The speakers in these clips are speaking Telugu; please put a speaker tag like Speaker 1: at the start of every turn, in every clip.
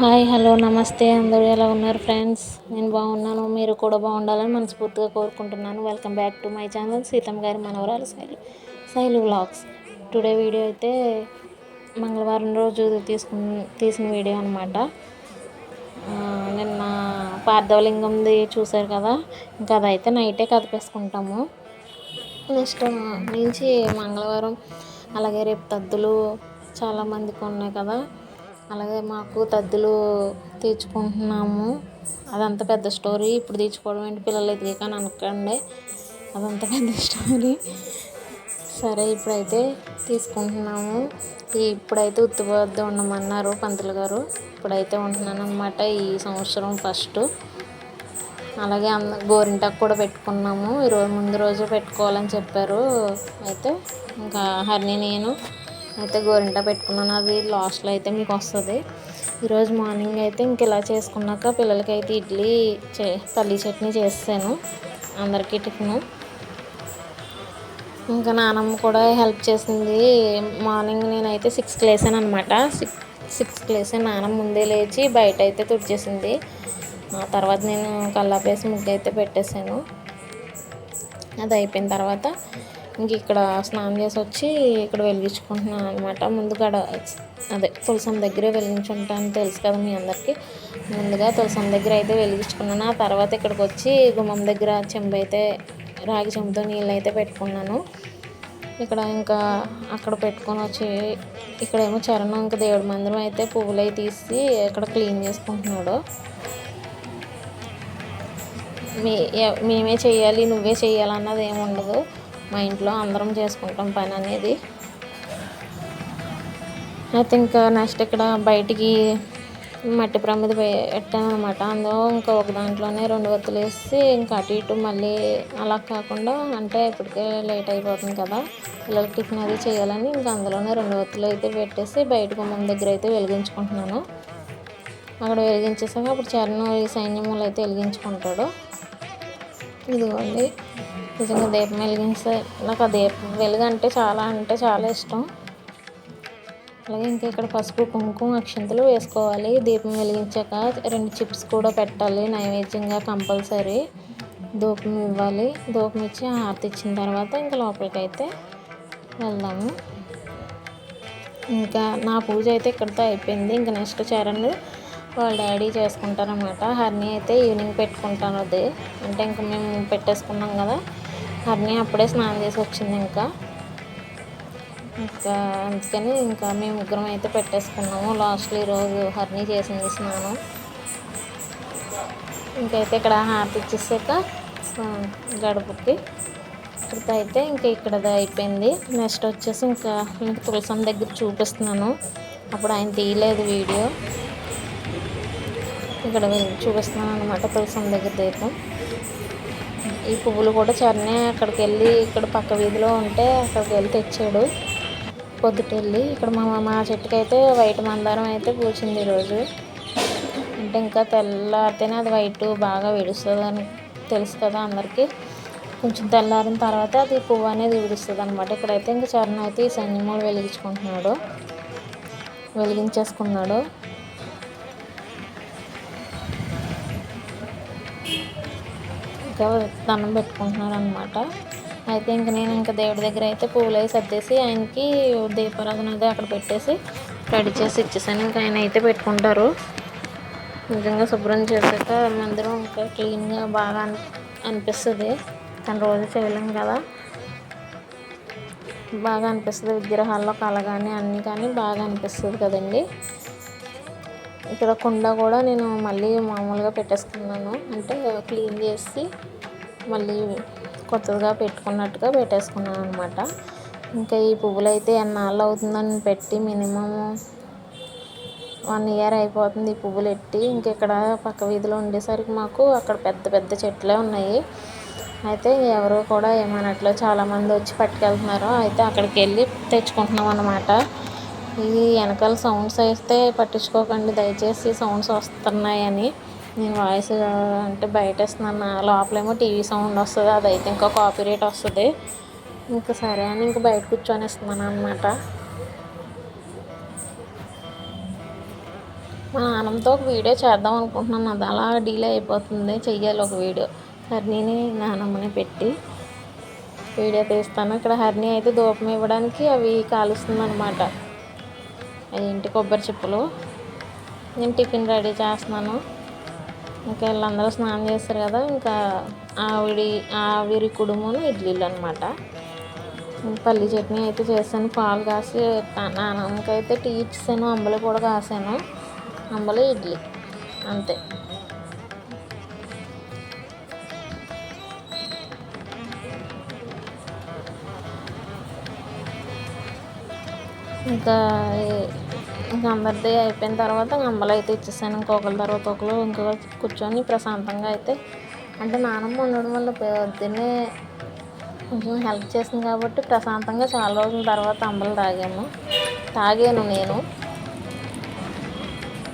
Speaker 1: హాయ్ హలో నమస్తే అందరూ ఎలా ఉన్నారు ఫ్రెండ్స్ నేను బాగున్నాను మీరు కూడా బాగుండాలని మనస్ఫూర్తిగా కోరుకుంటున్నాను welcome back to my channel Seethamma గారి మనవరాలు Shailu Shailu vlogs today video అయితే మంగళవారం రోజు తీసుకు తీసిన వీడియో అనమాట నిన్న పార్థవలింగంది చూశారు కదా ఇంకా అదైతే నైటే కదిపేసుకుంటాము నెక్స్ట్ నుంచి మంగళవారం అలాగే రేపు తద్దులు చాలామందికి ఉన్నాయి కదా అలాగే మాకు తద్దులు తీర్చుకుంటున్నాము అదంత పెద్ద స్టోరీ ఇప్పుడు తీర్చుకోవడం ఏంటి పిల్లలు ఎదిగాక కానీ అనకండి అదంత పెద్ద స్టోరీ సరే ఇప్పుడైతే తీసుకుంటున్నాము ఇప్పుడైతే ఉత్తిపోద్దు ఉండమన్నారు పంతులు గారు ఇప్పుడైతే ఉంటున్నాను అనమాట ఈ సంవత్సరం ఫస్ట్ అలాగే అంద గోరింటాకు కూడా పెట్టుకున్నాము ఈరోజు ముందు రోజు పెట్టుకోవాలని చెప్పారు అయితే ఇంకా హరిణి నేను అయితే గోరింట పెట్టుకున్నాను అది లాస్ట్లో అయితే మీకు వస్తుంది ఈరోజు మార్నింగ్ అయితే ఇంక ఇలా చేసుకున్నాక పిల్లలకి అయితే ఇడ్లీ చే తల్లి చట్నీ చేస్తాను అందరికీ టిఫిన్ ఇంకా నానమ్మ కూడా హెల్ప్ చేసింది మార్నింగ్ నేనైతే సిక్స్కి లేసాను అనమాట సిక్స్ సిక్స్కి లేసి నానమ్మ ముందే లేచి బయట అయితే తుడిచేసింది ఆ తర్వాత నేను కల్లాపేసి ముగ్గు అయితే పెట్టేశాను అది అయిపోయిన తర్వాత ఇంక ఇక్కడ స్నానం చేసి వచ్చి ఇక్కడ వెలిగించుకుంటున్నాను అనమాట ముందుగా అదే తులసం దగ్గరే అని తెలుసు కదా మీ అందరికీ ముందుగా తులసం దగ్గర అయితే వెలిగించుకున్నాను ఆ తర్వాత ఇక్కడికి వచ్చి గుమ్మం దగ్గర చెంబైతే అయితే రాగి చెంబుతో నీళ్ళు అయితే పెట్టుకున్నాను ఇక్కడ ఇంకా అక్కడ పెట్టుకొని వచ్చి ఇక్కడేమో చరణం ఇంకా దేవుడి మందిరం అయితే పువ్వులు అవి తీసి ఇక్కడ క్లీన్ చేసుకుంటున్నాడు మీ మేమే చేయాలి నువ్వే చేయాలన్నది ఏమి ఉండదు మా ఇంట్లో అందరం చేసుకుంటాం పని అనేది అయితే ఇంకా నెక్స్ట్ ఇక్కడ బయటికి మట్టి ప్రమిది పెట్టాను అనమాట అందులో ఇంకా ఒక దాంట్లోనే రెండు వత్తులు వేసి ఇంకా అటు ఇటు మళ్ళీ అలా కాకుండా అంటే ఇప్పటికే లేట్ అయిపోతుంది కదా పిల్లలకి టిఫిన్ అది చేయాలని ఇంకా అందులోనే రెండు వత్తులు అయితే పెట్టేసి బయటకు మన దగ్గర అయితే వెలిగించుకుంటున్నాను అక్కడ వెలిగించేసాక అప్పుడు చరణ్ ఈ సైన్యములు అయితే వెలిగించుకుంటాడు ఇదిగోండి నిజంగా దీపం వెలిగించే నాకు ఆ దీపం వెలుగు అంటే చాలా అంటే చాలా ఇష్టం అలాగే ఇంకా ఇక్కడ పసుపు కుంకుమ అక్షింతలు వేసుకోవాలి దీపం వెలిగించాక రెండు చిప్స్ కూడా పెట్టాలి నైవేద్యంగా కంపల్సరీ ధూపం ఇవ్వాలి ధూపం ఇచ్చి హారతి ఇచ్చిన తర్వాత ఇంకా లోపలికి అయితే వెళ్దాము ఇంకా నా పూజ అయితే ఇక్కడితో అయిపోయింది ఇంకా నెక్స్ట్ చరణ్ వాళ్ళ డాడీ చేసుకుంటారనమాట హర్నీ అయితే ఈవినింగ్ పెట్టుకుంటాను అది అంటే ఇంకా మేము పెట్టేసుకున్నాం కదా హర్ని అప్పుడే స్నానం చేసి వచ్చింది ఇంకా ఇంకా అందుకని ఇంకా మేము ముగ్గురం అయితే పెట్టేసుకున్నాము లాస్ట్లో ఈరోజు హర్ని చేసింది స్నానం ఇంకైతే ఇక్కడ హ్యాపీ ఇచ్చేసాక గడుపుకి ఇక్కడితో అయితే ఇంకా ఇక్కడ అయిపోయింది నెక్స్ట్ వచ్చేసి ఇంకా ఇంకా తులసం దగ్గర చూపిస్తున్నాను అప్పుడు ఆయన తీయలేదు వీడియో ఇక్కడ చూపిస్తున్నాను అనమాట తులసం దగ్గర దీపం ఈ పువ్వులు కూడా చరణే అక్కడికి వెళ్ళి ఇక్కడ పక్క వీధిలో ఉంటే అక్కడికి వెళ్ళి తెచ్చాడు పొద్దుటెళ్ళి ఇక్కడ మా మా చెట్టుకి అయితే వైట్ మందారం అయితే పూచింది ఈరోజు అంటే ఇంకా తెల్లారితేనే అది వైట్ బాగా విడుస్తుందని తెలుసు కదా అందరికీ కొంచెం తెల్లారిన తర్వాత అది పువ్వు అనేది విడుస్తుంది అనమాట ఇక్కడైతే ఇంకా చరణ్ అయితే ఈ సంజమూలు వెలిగించుకుంటున్నాడు వెలిగించేసుకున్నాడు చక్కగా దండం పెట్టుకుంటున్నారు అనమాట అయితే ఇంక నేను ఇంకా దేవుడి దగ్గర అయితే పూలు సర్దేసి ఆయనకి దీపారాధన అదే అక్కడ పెట్టేసి రెడీ చేసి ఇచ్చేసాను ఇంకా ఆయన అయితే పెట్టుకుంటారు నిజంగా శుభ్రం చేశాక మందిరం ఇంకా క్లీన్గా బాగా అనిపిస్తుంది కానీ రోజు చేయలేం కదా బాగా అనిపిస్తుంది విగ్రహాల్లో కళ కానీ అన్నీ కానీ బాగా అనిపిస్తుంది కదండి ఇక్కడ కుండ కూడా నేను మళ్ళీ మామూలుగా పెట్టేసుకున్నాను అంటే క్లీన్ చేసి మళ్ళీ కొత్తగా పెట్టుకున్నట్టుగా పెట్టేసుకున్నాను అనమాట ఇంకా ఈ పువ్వులు అయితే ఎన్నాళ్ళు అవుతుందని పెట్టి మినిమం వన్ ఇయర్ అయిపోతుంది ఈ పువ్వులు ఎట్టి ఇంక ఇక్కడ పక్క వీధిలో ఉండేసరికి మాకు అక్కడ పెద్ద పెద్ద చెట్లే ఉన్నాయి అయితే ఎవరు కూడా ఏమన్నట్లో చాలామంది వచ్చి పట్టుకెళ్తున్నారు అయితే అక్కడికి వెళ్ళి తెచ్చుకుంటున్నాం అనమాట ఇది వెనకాల సౌండ్స్ వేస్తే పట్టించుకోకండి దయచేసి సౌండ్స్ వస్తున్నాయని నేను వాయిస్ అంటే బయట బయటేస్తున్నాను లోపలేమో టీవీ సౌండ్ వస్తుంది అది అయితే ఇంకా రేట్ వస్తుంది ఇంకా సరే అని ఇంకా బయట కూర్చొని ఇస్తున్నాను అనమాట మా నాన్నంతో ఒక వీడియో చేద్దాం అనుకుంటున్నాను అది అలా డీలే అయిపోతుంది చెయ్యాలి ఒక వీడియో హర్నీని నానమ్మని పెట్టి వీడియో తీస్తాను ఇక్కడ హర్నీ అయితే దూపం ఇవ్వడానికి అవి కాలుస్తుంది అనమాట ఇంటి కొబ్బరి చెప్పులు నేను టిఫిన్ రెడీ చేస్తున్నాను ఇంకా వీళ్ళందరూ స్నానం చేస్తారు కదా ఇంకా ఆవిడి ఆవిరి కుడుమును ఇడ్లీలు అనమాట పల్లి చట్నీ అయితే చేశాను పాలు కాసి నాన్నకైతే టీ ఇచ్చాను అంబలి కూడా కాసాను అంబలి ఇడ్లీ అంతే ఇంకా ఇంకా అందరిది అయిపోయిన తర్వాత అంబలు అయితే ఇచ్చేసాను ఇంకొకరి తర్వాత ఒకరు ఇంకొక కూర్చొని ప్రశాంతంగా అయితే అంటే నానమ్మ ఉండడం వల్ల పొద్దున్నే కొంచెం హెల్ప్ చేసింది కాబట్టి ప్రశాంతంగా చాలా రోజుల తర్వాత అంబలు తాగాము తాగాను నేను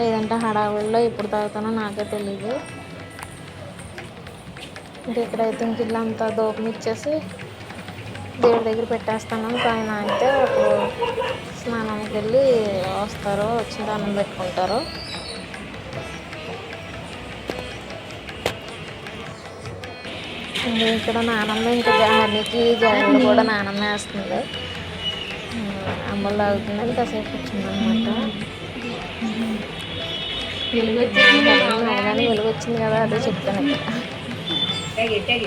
Speaker 1: లేదంటే హడావిడిలో ఎప్పుడు తాగుతానో నాకే తెలియదు ఇంక ఇక్కడైతే ఇంక ఇల్లు అంతా దూపం ఇచ్చేసి దేవుడి దగ్గర పెట్టేస్తాను ఆయన అయితే అప్పుడు స్నానానికి వెళ్ళి వస్తారు వచ్చి దానం పెట్టుకుంటారు ఇక్కడ నానమ్మ ఇంకా జాహర్నికి జాహర్ని కూడా నానమ్మ వేస్తుంది అమ్మలు అవుతుందని కాసేపు అనమాట వెలుగు వచ్చింది కదా అదే చెప్తాను ఇక్కడ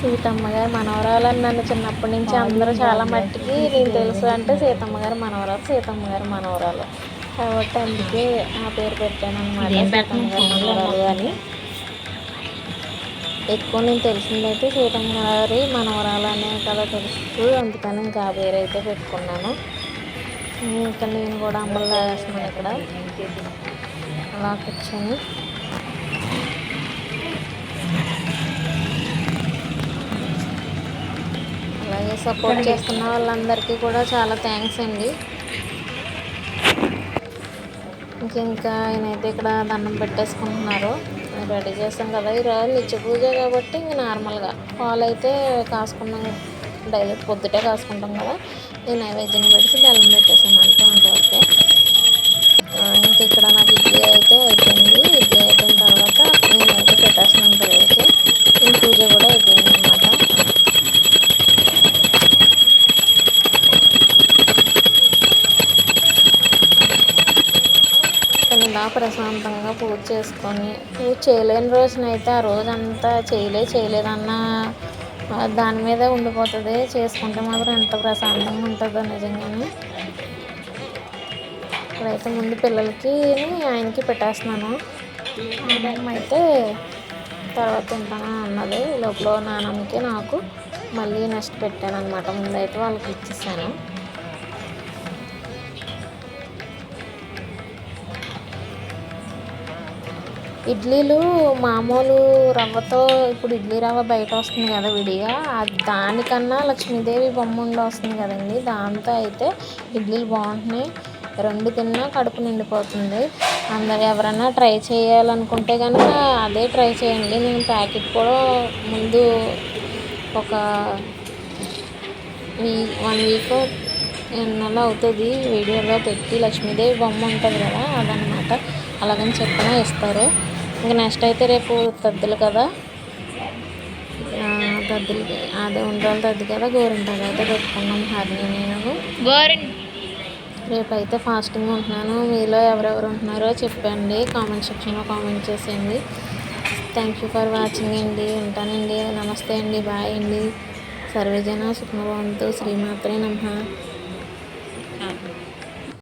Speaker 1: సీతమ్మ గారు మనవరాలని నన్ను చిన్నప్పటి నుంచి అందరూ చాలా మట్టికి నేను తెలుసు అంటే సీతమ్మ గారు మనవరాలు సీతమ్మ గారు మనవరాలు కాబట్టి అందుకే ఆ పేరు పెట్టాను అనమాట సీతమ్మ గారు మనవరాలు అని ఎక్కువ నేను తెలిసిందైతే సీతమ్మ గారి మనవరాలు అనే కదా తెలుసు అందుకని ఇంకా ఆ పేరు అయితే పెట్టుకున్నాను ఇంకా నేను కూడా అమ్మలు తాగేస్తున్నాను ఇక్కడ అలా కూర్చొని సపోర్ట్ చేస్తున్న వాళ్ళందరికీ కూడా చాలా థ్యాంక్స్ అండి ఇంకా ఆయనైతే ఇక్కడ దండం పెట్టేసుకుంటున్నారు రెడీ చేస్తాం కదా ఈరోజు నిత్య పూజ కాబట్టి ఇంక నార్మల్గా పాలు అయితే కాసుకున్నాం డైలీ పొద్దుటే కాసుకుంటాం కదా ఈ నైవేద్యం పెట్టి బెల్లం పెట్టేసాను అంటే అంతవరకే ఇంక ఇక్కడ నాకు ఇడ్లీ అయితే అయిపోయింది ఇడ్లీ అయిపోయిన తర్వాత నేనైతే పెట్టేస్తున్నాను పిల్లలకి ఇంక పూజ కూడా అయిపోయింది లేకుండా ప్రశాంతంగా పూజ చేసుకొని పూజ చేయలేని రోజునైతే ఆ రోజంతా చేయలే చేయలేదన్న దాని మీద ఉండిపోతుంది చేసుకుంటే మాత్రం ఎంత ప్రశాంతంగా ఉంటుందో నిజంగానే ఇప్పుడైతే ముందు పిల్లలకి ఆయనకి పెట్టేస్తున్నాను అయితే తర్వాత తింటాను అన్నది లోపల నానమ్మకి నాకు మళ్ళీ నెక్స్ట్ పెట్టాను అనమాట ముందైతే వాళ్ళకి ఇచ్చేసాను ఇడ్లీలు మామూలు రవ్వతో ఇప్పుడు ఇడ్లీ రవ్వ బయట వస్తుంది కదా విడిగా దానికన్నా లక్ష్మీదేవి బొమ్మ ఉండి వస్తుంది కదండి దాంతో అయితే ఇడ్లీలు బాగుంటున్నాయి రెండు తిన్నా కడుపు నిండిపోతుంది అందరు ఎవరైనా ట్రై చేయాలనుకుంటే కనుక అదే ట్రై చేయండి నేను ప్యాకెట్ కూడా ముందు ఒక వీ వన్ వీక్ నెల అవుతుంది వీడియోలో పెట్టి లక్ష్మీదేవి బొమ్మ ఉంటుంది కదా అదనమాట అలాగని చెప్పిన ఇస్తారు ఇంక నెక్స్ట్ అయితే రేపు తద్దులు కదా తద్దులు అదే ఉండాలి తద్దు కదా గోరింటాకు అయితే పెట్టుకున్నాం హరిని నేను రేపు అయితే ఫాస్టింగ్ ఉంటున్నాను మీలో ఎవరెవరు ఉంటున్నారో చెప్పండి కామెంట్ సెక్షన్లో కామెంట్ చేసేయండి థ్యాంక్ యూ ఫర్ వాచింగ్ అండి ఉంటానండి నమస్తే అండి బాయ్ అండి సర్వేజన సుఖభవంతు శ్రీమాత్రే నమ